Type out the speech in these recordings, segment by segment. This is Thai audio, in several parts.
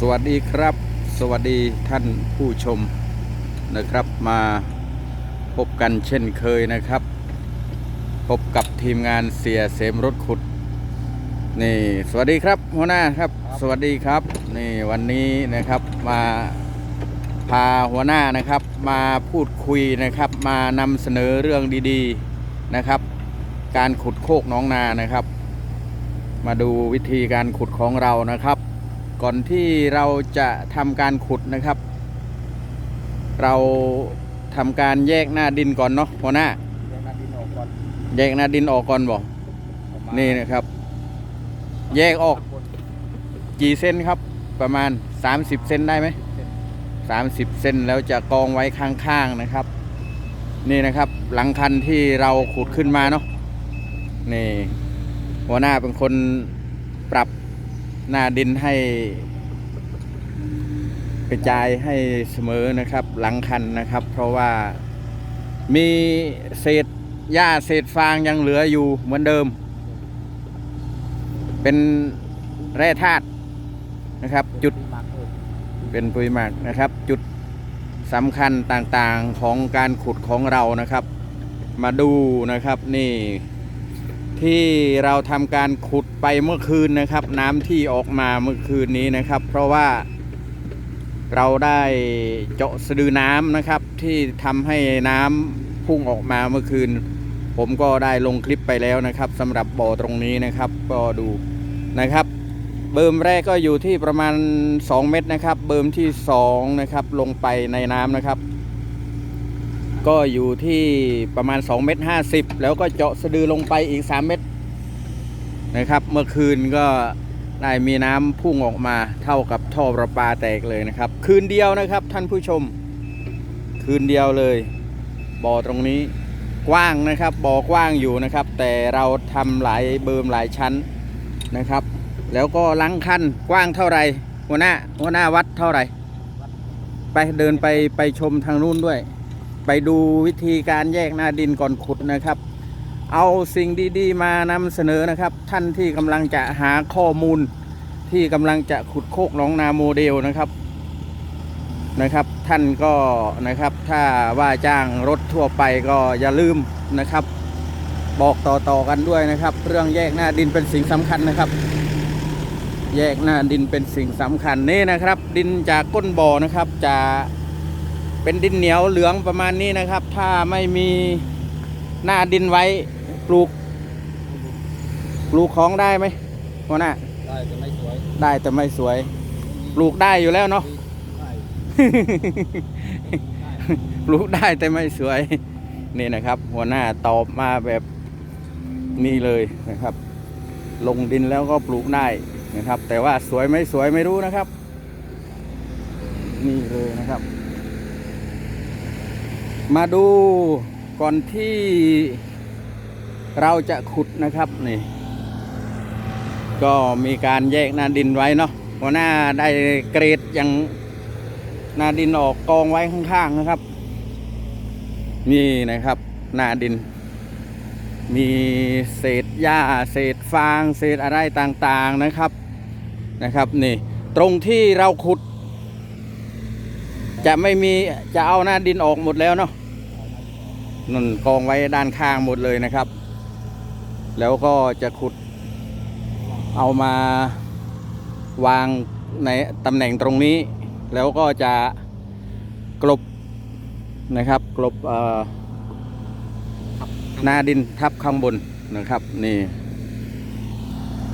สวัสดีครับ สวัสดีท่านผู้ชมนะครับมาพบกันเช่นเคยนะครับ พบกับทีมงานเสียเสมรถขุด นี่สวัสดีครับหัวหน้าครับ สวัสดีครับ นี่วันนี้นะครับมาพาหัวหน้านะครับ มาพูดคุยนะครับ มานำเสนอเรื่องดีๆนะครับ การขุดโคกน้องนานะครับ มาดูวิธีการขุดของเรานะครับ ก่อนที่เราจะทำการขุดนะครับ เราทำการแยกหน้าดินก่อนเนาะหัวหน้า แยกหน้าดินออกก่อนแยกหน้าดินออกก่อนบอกออกมานี่นะครับ แยกออกบนกี่เส้นครับ ประมาณ 30 เส้นได้ไหมเส้น30เส้นแล้วจะกองไว้ข้างๆนะครับ นี่นะครับ หลังคันที่เราขุดขึ้นมาเนาะนี่หัวหน้าเป็นคนปรับ หน้าดินให้กระจายให้เสมอนะครับ หลังคันนะครับ เพราะว่ามีเศษหญ้าเศษฟางยังเหลืออยู่เหมือนเดิม เป็นแร่ธาตุนะครับ จุดเป็นปุ๋ยหมักนะครับ จุดสำคัญต่างๆของการขุดของเรานะครับ มาดูนะครับนี่ ที่เราทำการขุดไปเมื่อคืนนะครับ น้ำที่ออกมาเมื่อคืนนี้นะครับ เพราะว่าเราได้เจาะสะดือน้ำนะครับ ที่ทำให้น้ำพุ่งออกมาเมื่อคืน ผมก็ได้ลงคลิปไปแล้วนะครับสำหรับบ่อตรงนี้นะครับ ก็ดูนะครับ เบิร์มแรกก็อยู่ที่ประมาณ 2 เมตรนะครับ เบิร์มที่2นะครับลงไปในน้ำนะครับ ก็อยู่ที่ประมาณ2เมตร50 แล้วก็เจาะสะดือลงไปอีก 3 เมตรนะครับ เมื่อคืนก็ได้มีน้ำพุ่งออกมาเท่ากับท่อประปาแตกเลยนะครับ คืนเดียวนะครับท่านผู้ชม คืนเดียวเลย บ่อตรงนี้กว้างนะครับ บ่อกว้างอยู่นะครับ แต่เราทำหลายเบิร์มหลายชั้นนะครับ แล้วก็ลังคันกว้างเท่าไหร่หัวหน้าหัวหน้าวัดเท่าไหร่ ไปเดินไปไปชมทางนู้นด้วย ไปดูวิธีการแยกหน้าดินก่อนขุดนะครับ เอาสิ่งดีๆ มานำเสนอนะครับ ท่านที่กำลังจะหาข้อมูลที่กำลังจะขุดโคกหนองนาโมเดลนะครับนะครับ ท่านก็นะครับถ้าว่าจ้างรถทั่วไปก็อย่าลืมนะครับ บอกต่อๆกันด้วยนะครับ เรื่องแยกหน้าดินเป็นสิ่งสำคัญนะครับ แยกหน้าดินเป็นสิ่งสำคัญนี่นะครับ ดินจากก้นบ่อนะครับจะ เป็นดินเหนียวเหลืองประมาณนี้นะครับ ถ้าไม่มีหน้าดินไว้ปลูก ปลูกของได้ไหมหัวหน้าได้จะไม่สวยได้แต่ไม่สวย ปลูกได้อยู่แล้วเนาะได้ปลูกได้แต่ไม่สวย นี่นะครับ หัวหน้าตอบมาแบบนี้เลยนะครับ ลงดินแล้วก็ปลูกได้นะครับ แต่ว่าสวยไม่สวยไม่รู้นะครับ นี่เลยนะครับ มาดูก่อนที่เราจะขุดนะครับนี่ ก็มีการแยกหน้าดินไว้เนาะหัวหน้าได้เกรดอย่างหน้าดินออกกองไว้ข้างๆนะครับ นี่นะครับ หน้าดิน มีเศษหญ้า เศษฟาง เศษอะไรต่างๆนะครับนะครับ นี่ ตรงที่เราขุด จะไม่มีจะเอาหน้าดินออกหมดแล้วเนาะนั่นกองไว้ด้านข้างหมดเลยนะครับ แล้วก็จะขุด เอามาวางในตำแหน่งตรงนี้ แล้วก็จะกลบนะครับ กลบหน้าดินทับข้างบนนะครับ นี่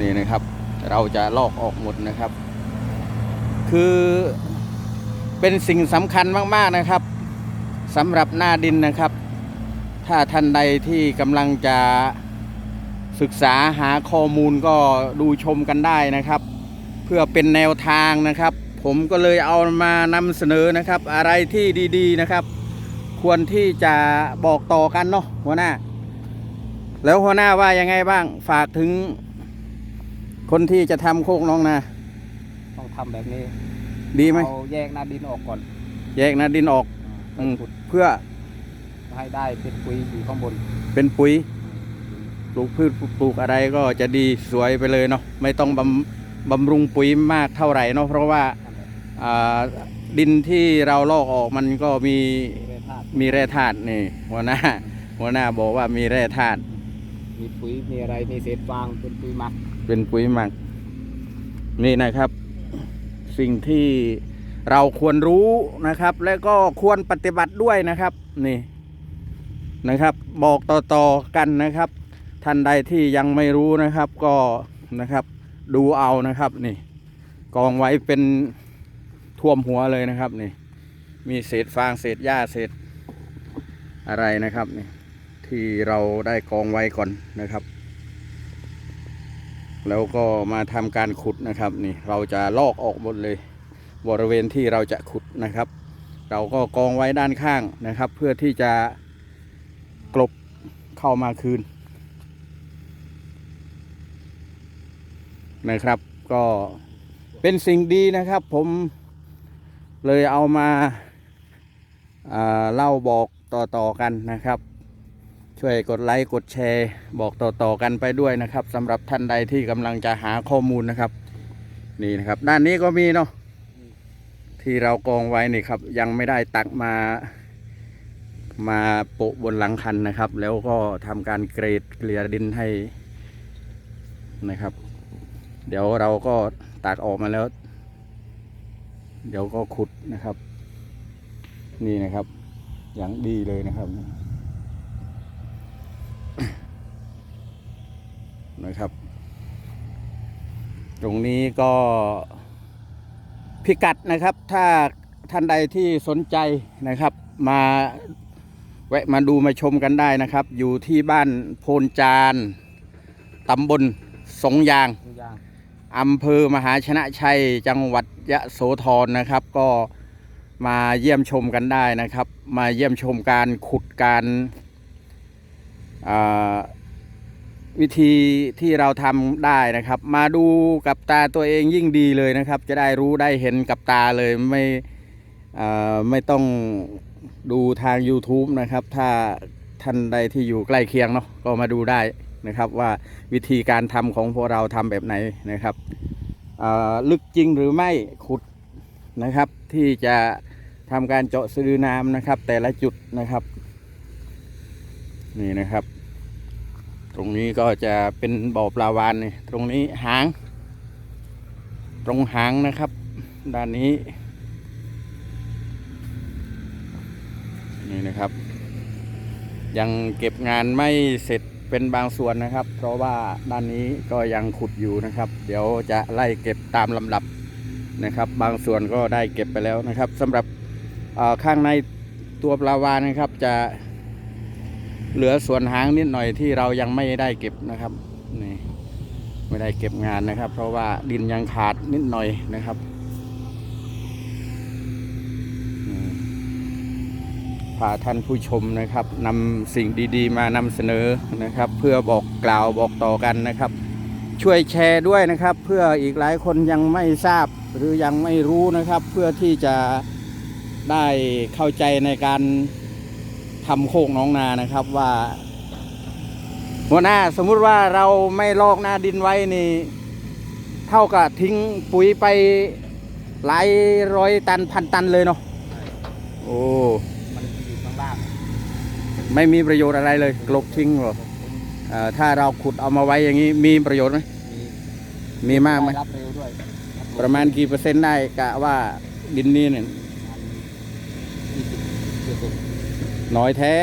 นี่นะครับ เราจะลอกออกหมดนะครับ คือ เป็นสิ่งสำคัญมากๆนะครับสำหรับหน้าดินนะครับ ถ้าท่านใดที่กำลังจะศึกษาหาข้อมูลก็ดูชมกันได้นะครับ เพื่อเป็นแนวทางนะครับ ผมก็เลยเอามานำเสนอนะครับ อะไรที่ดีๆนะครับ ควรที่จะบอกต่อกันเนาะหัวหน้า แล้วหัวหน้าว่ายังไงบ้างฝากถึง คนที่จะทำโคกน้องนาต้องทำแบบนี้ ดีไหมเอาแยกหน้าดินออกก่อนแยกหนาดินออกอ่าอืมขุดเพื่อให้ได้เป็นปุ๋ยอยู่ข้างบน เป็นปุ๋ยปลูกพืชปลูกอะไรก็จะดีสวยไปเลยเนาะไม่ต้องบบำรุงปุ๋ยมากเท่าไหร่เนาะเพราะว่านั่นแหละอ่าดินที่เราลอกออกมันก็มีมีแร่ธาตุมีแร่ธาตุนี่หัวหน้า หัวหน้าบอกว่ามีแร่ธาตุมีปุ๋ยมีอะไรมีเศษฟางเป็นปุ๋ยหมัก เป็นปุ๋ยหมัก นี่นะครับ สิ่งที่เราควรรู้นะครับ และก็ควรปฏิบัติด้วยนะครับนี่นะครับ บอกต่อๆกันนะครับ ท่านใดที่ยังไม่รู้นะครับก็นะครับดูเอานะครับนี่กองไว้เป็นท่วมหัวเลยนะครับนี่มีเศษฟางเศษหญ้าเศษอะไรนะครับนี่ที่เราได้กองไว้ก่อนนะครับ แล้วก็มาทำการขุดนะครับนี่เราจะลอกออกหมดเลย บริเวณที่เราจะขุดนะครับ เราก็กองไว้ด้านข้างนะครับ เพื่อที่จะกลบเข้ามาคืนนะครับ ก็เป็นสิ่งดีนะครับ ผมเลยเอามาอ่าเล่าบอกต่อๆกันนะครับ ช่วยกดไลค์กดแชร์ บอกต่อๆกันไปด้วยนะครับสำหรับท่านใดที่กำลังจะหาข้อมูลนะครับ นี่นะครับ ด้านนี้ก็มีเนาะที่เรากองไว้นี่ครับ ยังไม่ได้ตักมา มาโปะบนหลังคันนะครับ แล้วก็ทำการเกรดเกลี่ยดินให้นะครับ เดี๋ยวเราก็ตักออกมาแล้ว เดี๋ยวก็ขุดนะครับ นี่นะครับ อย่างดีเลยนะครับ นะครับ ตรงนี้ก็พิกัดนะครับ ถ้าท่านใดที่สนใจนะครับ มาแวะมาดูมาชมกันได้นะครับ อยู่ที่บ้านโพนจานตำบลสงยางทุกอย่างอำเภอมหาชนะชัย จังหวัดยะโสธรนะครับ ก็มาเยี่ยมชมกันได้นะครับ มาเยี่ยมชมการขุดการอ่า วิธีที่เราทำได้นะครับ มาดูกับตาตัวเองยิ่งดีเลยนะครับ จะได้รู้ได้เห็นกับตาเลยไม่ไม่ต้องดูทาง YouTube นะครับ ถ้าท่านใดที่อยู่ใกล้เคียงเนาะก็มาดูได้นะครับ ว่าวิธีการทำของพวกเราทำแบบไหนนะครับลึกจริงหรือไม่ขุดนะครับ ที่จะทำการเจาะสะดือน้ำนะครับ แต่ละจุดนะครับ นี่นะครับ ตรงนี้ก็จะเป็นบ่อปลาวานนี่ตรงนี้หาง ตรงหางนะครับ ด้านนี้ นี่นะครับ ยังเก็บงานไม่เสร็จเป็นบางส่วนนะครับ เพราะว่าด้านนี้ก็ยังขุดอยู่นะครับ เดี๋ยวจะไล่เก็บตามลำดับนะครับ บางส่วนก็ได้เก็บไปแล้วนะครับสำหรับข้างในตัวปลาวานนะครับจะ เหลือส่วนหางนิดหน่อยที่เรายังไม่ได้เก็บนะครับนี่ไม่ได้เก็บงานนะครับ เพราะว่าดินยังขาดนิดหน่อยนะครับพาท่านผู้ชมนะครับนำสิ่งดีๆ มานำเสนอนะครับ เพื่อบอกกล่าวบอกต่อกันนะครับ ช่วยแชร์ด้วยนะครับ เพื่ออีกหลายคนยังไม่ทราบหรือยังไม่รู้นะครับ เพื่อที่จะได้เข้าใจในการ ทำโคกหน้องนานะครับว่าหัวหน้าสมมุติว่าเราไม่ลอกหน้าดินไว้นี่ เท่ากับทิ้งปุ๋ยไปหลายร้อยตันพันตันเลยเนาะโอ้มันอยู่ข้างล่างไม่มีประโยชน์อะไรเลยกลบทิ้งเหรอเอ่อถ้าเราขุดเอามาไว้อย่างนี้มีประโยชน์ไหมมีมีมากไหมรับเร็วด้วยประมาณกี่เปอร์เซ็นต์ได้กะว่าดินนี้เนี่ยยี่สิบเปอร์เซ็ น้อยแท้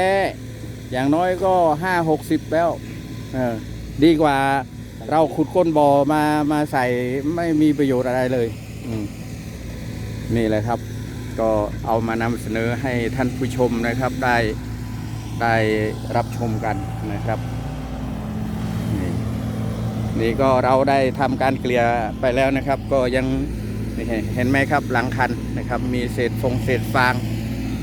อย่างน้อยก็ห้าหกสิบแล้วเออดีกว่าเราขุดก้นบ่อมามาใส่ไม่มีประโยชน์อะไรเลยนี่แหละครับ ก็เอามานำเสนอให้ท่านผู้ชมนะครับได้ได้รับชมกันนะครับ นี่นี่ก็เราได้ทำการเกลี่ยไปแล้วนะครับ ก็ยังเห็นไหมครับหลังคันนะครับ มีเศษฟงเศษฟาง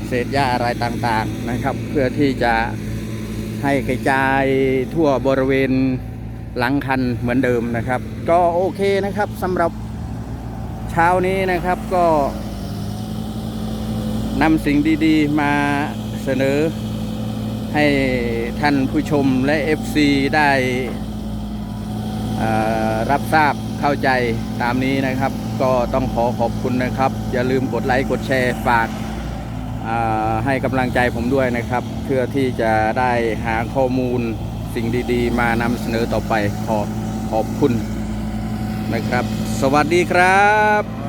เศษหญ้าอะไรต่างๆนะครับ เพื่อที่จะให้กระจายทั่วบริเวณหลังคันเหมือนเดิมนะครับ ก็โอเคนะครับสำหรับเช้านี้นะครับก็นำสิ่งดีๆ มาเสนอให้ท่านผู้ชมและ FC ได้รับทราบเข้าใจตามนี้นะครับ ก็ต้องขอขอบคุณนะครับ อย่าลืมกดไลค์กดแชร์ฝาก ให้กำลังใจผมด้วยนะครับ เพื่อที่จะได้หาข้อมูลสิ่งดีๆ มานำเสนอต่อไปขอขอบคุณนะครับ สวัสดีครับครับ